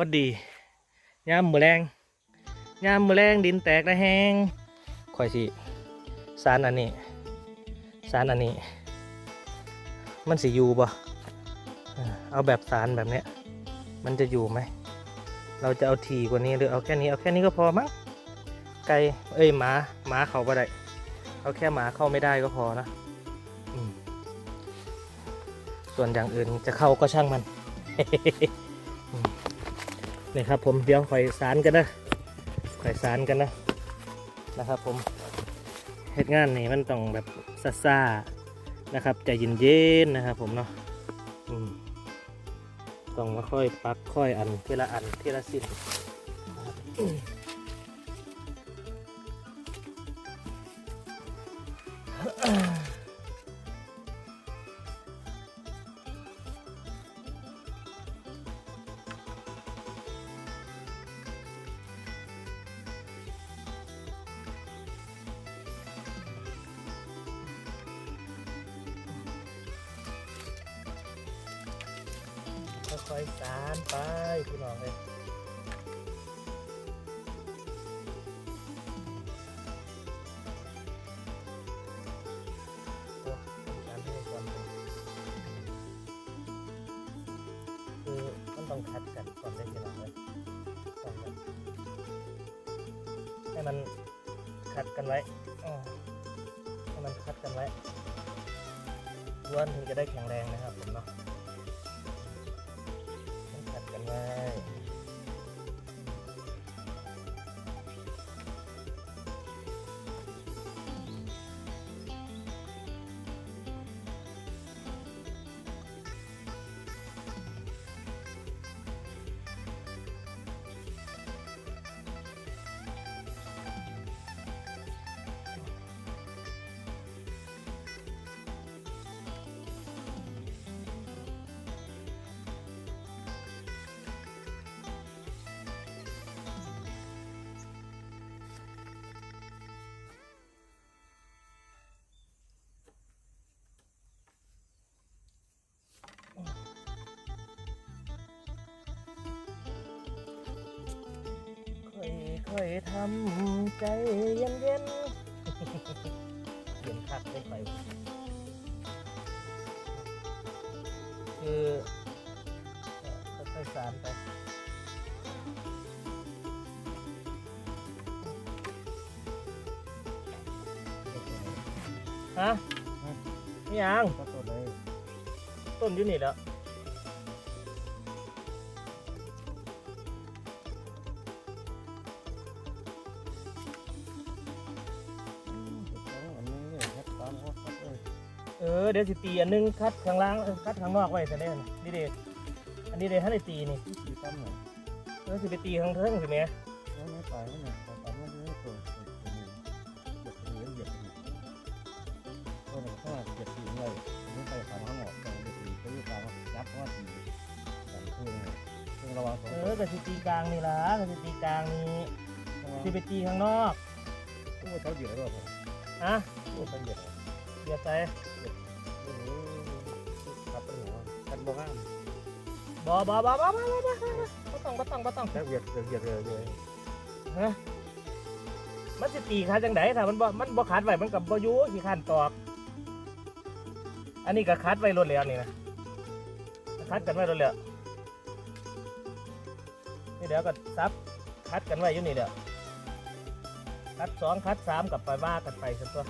วัดดียามมือแรงยามมือแรงดินแตกระแหงค่อยสิสารอันนี้สารอันนี้ มันสิอยู่บ่เอาแบบสารแบบเนี้ยมันจะอยู่ไหม เราจะเอาทีกว่านี้หรือเอาแค่นี้เอาแค่นี้ก็พอมั้งไก่เอ้ยหมาหมาเขาบ่ได้เอาแค่หมาเข้าไม่ได้ก็พอนะอส่วนอย่างอื่นจะเข้าก็ช่างมัน นี่ครับผมเดี๋ยวคอยสารกันนะคอยสารกันนะนะครับผมเหตุงานนี่มันต้องแบบซ่าๆนะครับใจเย็นๆนะครับผมเนาะต้องมาค่อยปักค่อยอันทีละอันทีละสิ้น ค่อยสารไปพี่น้องเลยโอ้สารให้ก่อนเลยคือมันต้องคัดกันก่อนได้พี่น้องเลยต้องแบบให้มันขัดกันไว้ให้มันคัดกันไว้ล้วนถึงจะได้แข็งแรงนะครับผมเนาะ ค่อยๆทำใจเย็นๆเย็นคักได้ไป คือเอ่อค่อยๆสานไปฮะนี่ยังก็ตัวเลยต้นอยู่นี่แล้ว ออเดี๋ยวสิตีอันหนึงคัดข้างล่างเออคัดข้างนอกไว้แต่เด้นนี่เด็อันนี้เด็ท่านได้ตีนี่ที่สี่ตั้มหน่อยเออสิไปตีข้างเทิงสิแม่แล้วไม่ตายแล้วเนี่ยตามไม่ได้ตัวตัวตัวนี้เหยียบเหยียบเหยียบตัวนี้ข้างหลังเหยียบตีเลยไม่ไปตามข้างหลังตรงเหยียบตีก็อยู่ตามยับว่าตีกันเพื่อนเพื่อนระวังสองเอตัอวก็สิตีกลางนี่ล่ะก็สิตีกลางนี่สิไปตีข้างนอกตู้เขาเหยียบด้วยผมฮะตู้เขาเหยียบ เดี๋ยวไปโอ้โหขับเป็นหัวกันบ่ห้ามบ่บ่บ่บ่บ่บ่บ่บ่ต้องบ่ต้องบ่ต้องแค่เหยียบเหยียบเลยเลยฮะมันสิตีขาจังไดถ้ามันบ่มันบ่คัดไว้มันก็บ่อยู่ขี้คันตอก อันนี้ก็คัดไว้รถแล้วนี่นะคัดกันไว้รถแล้วนี่เดี๋ยวก็ซับคัดกันไว้อยู่นี่เดี๋ยวคัดสองคัดสามกับไปว่ากันไปสักตัว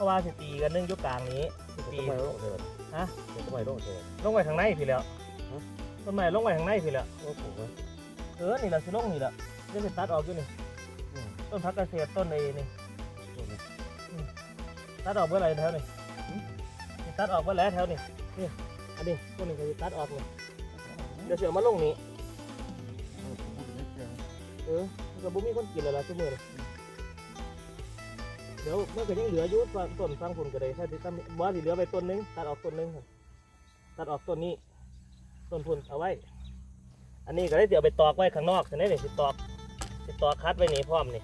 เพราะว่าสิตีกันหนึงอยุกลางนี้สิต้นตีไม้โรคเถิดฮะต้นไม้โรคเถิด ลงไปทางในพี่แล้วฮะ ต้นไม้ลงไปทางในพี่แล้วโรคปลูกไว้เออนี่แหละสิลงนี่แหละเดี๋ยวสิตัดออกอยู่นี่อืม ต้นพักเกษตรต้นไอ้นี่ต้นนี้ตัดออกเมื่อไหรแถวนี่สิตัดออกเมื่อไหรแถวนี่นี่อันนี้ต้นนี้ก็สิตัดออกนี่เดี๋ยวเสียมาลงนี่เออมันก็บ่มีคนกินแล้วล่ะชั่วโมง เดี๋ยวมันก็ยังเหลืออยู่ต้นต้นฟังผลก็ได้ถ้าที่ทำบ่ที่เหลือไปต้นนึงตัดออกต้นนึงครับตัดออกต้นนี้ต้นพุ่นเอาไว้ อันนี้ก็ได้เดี๋ยวไปตอกไว้ข้างนอกเห็นไหมนี่สิตอกสิตอกคัดไว้นี่พร้อมนี่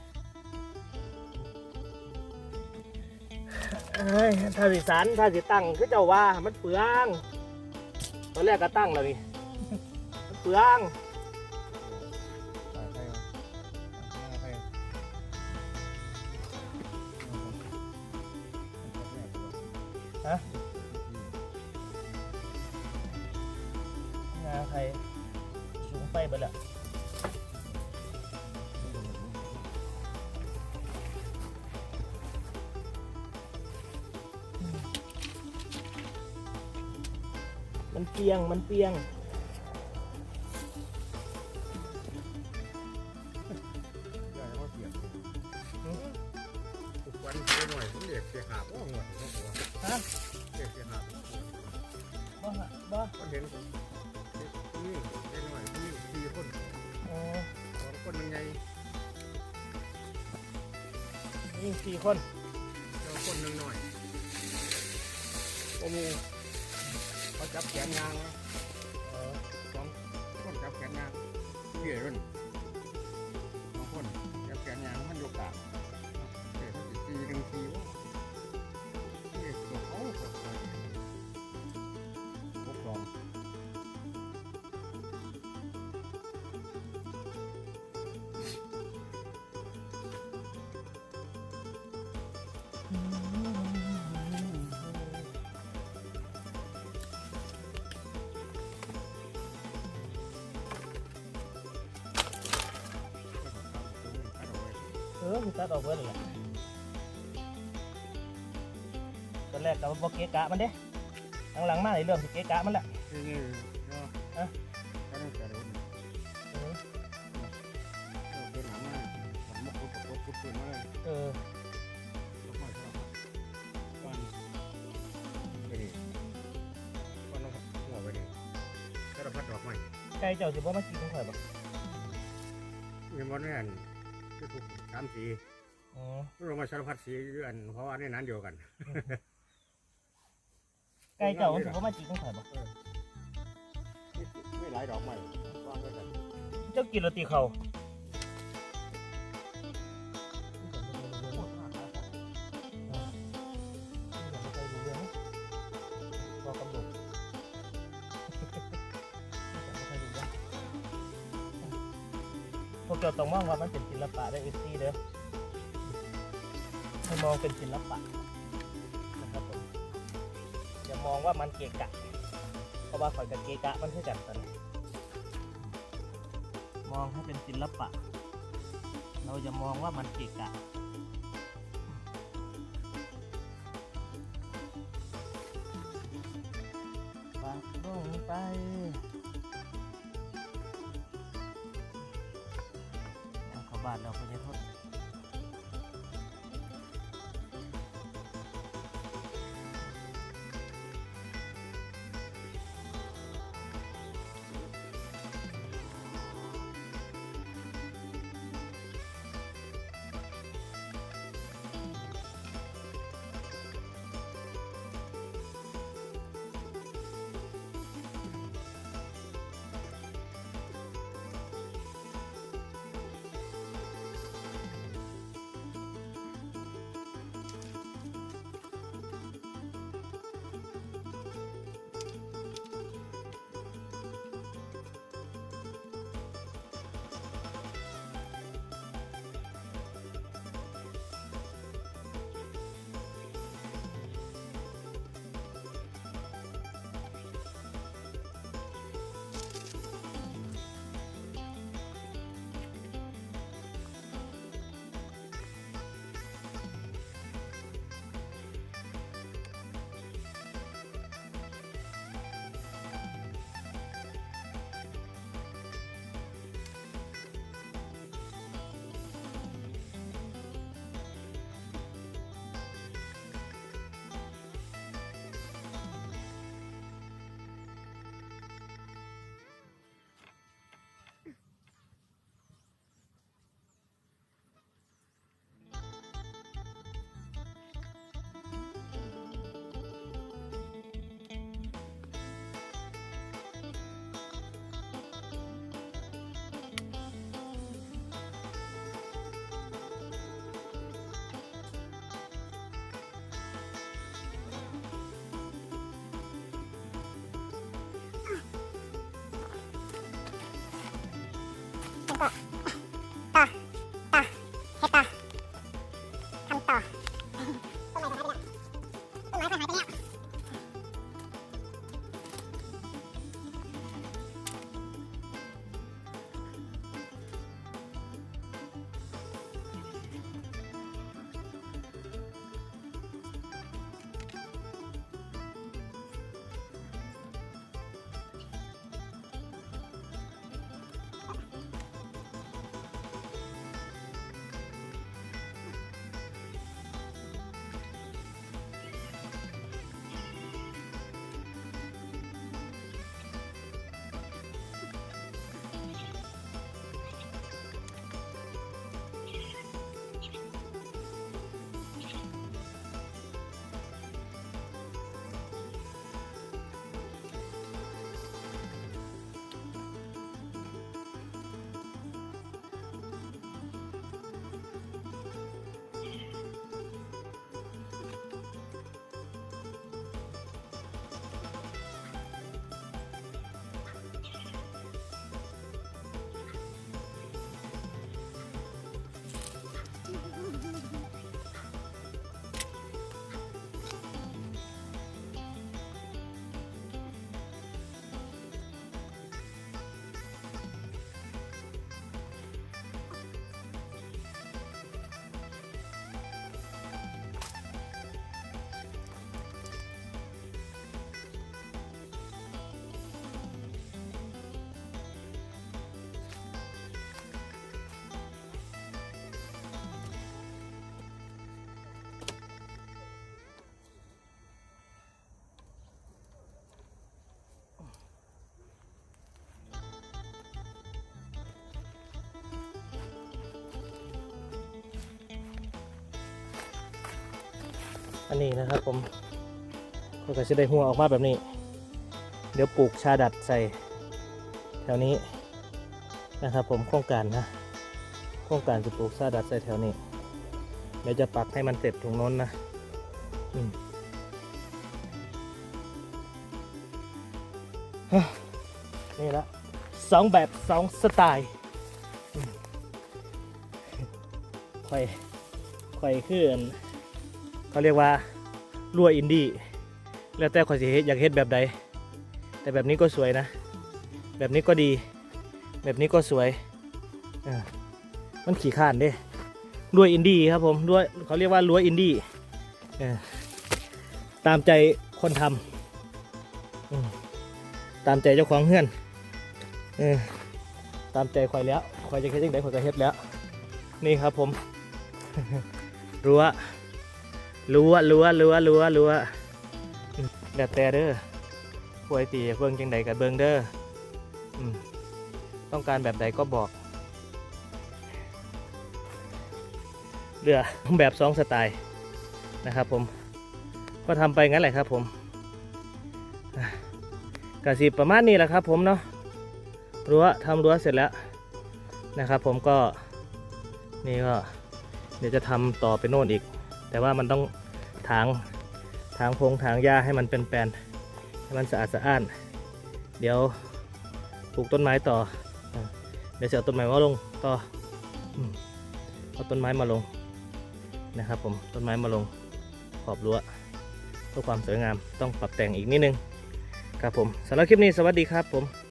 เอ้ยถ้าสิสารถ้าสิตั้งคือเจ้าว่ามันเปลืองตอนแรกก็ตั้งแล้วนี่มันเปลือง งาใครสูงไปเบิดละมันเปียง มันเปียงอย่าให้เขาเสียบทุกวันเสียหน่อยผมเรียกเสียหาบโอ้หน่อยเขาบอกว่าฮะเรียกเสียหาบบ่ฮะบ่ก็เห็นนี่ องคนมันไงนี่สี่คนเจ้าคนหนึ่งหน่อยโอ้โหเขาจับแขนยางนะ ออมีตัดออกเบิดเลยตอนแรกก็บ่เกะกะมันเด้หลังๆมาเลยเริ่มสิเกะกะมันละนี่นี่เนาะฮะก็ต้องแต่รุ่นเออเป็นหนามาผมมาคุดกับคุดปืนมาเลยเออลูกหอยครับวันไปดิวันน้องหัวไปดิสารพัดดอกไม้ไก่เจ้าสิบ่มากินของข่อยบ่มีมันนี่อัน คือถูกสามสีอ๋อเรามาสารพัดสีอยู่อันเพราะว่าในนั้นเดียวกันไก่เจ้ามันสิบ่มากินของข่อยบ่ไม่หลายดอกไม้วางไว้กันเจ้ากินโรตีเขา พวกเราต้องมองว่ามันเป็นศิลปะได้เอฟซีเด้อให้มองเป็นศิลปะนะครับผมอย่ามองว่ามันเกะกะ เพราะว่าข่อยกับเกะกะมันคือกันตอนมองให้เป็นศิลปะ เราจะมองว่ามันเกะกะปากลงไป บ้านเราไปเลยทด ต่ นนี้นะครับผมก็จะได้หัวออกมาแบบนี้ เดี๋ยวปลูกชาดัดใส่แถวนี้นะครับผมโครงการนะโครงการจะปลูกชาดัดใส่แถวนี้เดี๋ยวจะปักให้มันเสร็จตรงน้นนะอืมนี่ละสองแบบสองสไตล์อืมค่อยค่อยขึ้น เขาเรียกว่ารั่วอินดี้แล้วแต่ขอยสิเฮ็ดอยากเฮ็ดแบบใด แต่แบบนี้ก็สวยนะ แบบนี้ก็ดี แบบนี้ก็สวยมันขี่ข้านเด้รั่วอินดี้ครับผมรั่วเขาเรียกว่ารั่วอินดี้ตามใจคนทำตามใจเจ้าของเฮือนอตามใจข่อยแล้วข่อยจะเฮ็ดจังไดข่อยก็เฮ็ดแล้ว นี่ครับผมรั้ว รั้วรั้วรั้วรั้วรั้วแล้วแต่เด้อป่วยตีเบิ่งจังใดกับเบิ่งเด้อต้องการแบบใดก็บอก เรือแบบสองสไตล์นะครับผม ก็ทำไปงั้นแหละครับผมอะสิประมาณนี้แหละครับผมเนาะรั้วทำรั้วเสร็จแล้วนะครับผมก็นี่ก็เดี๋ยวจะทำต่อไปโน่นอีก แต่ว่ามันต้องถางถางพงถางหญ้าให้มันเป็นแปลนให้มันสะอาดสะอ้าน เดี๋ยวปลูกต้นไม้ต่อ เดี๋ยวจะเอาต้นไม้มาลงต่อเอาต้นไม้มาลงนะครับผมต้นไม้มาลงขอบรั้วเพื่อความสวยงามต้องปรับแต่งอีกนิดนึงครับผมสำหรับคลิปนี้สวัสดีครับผม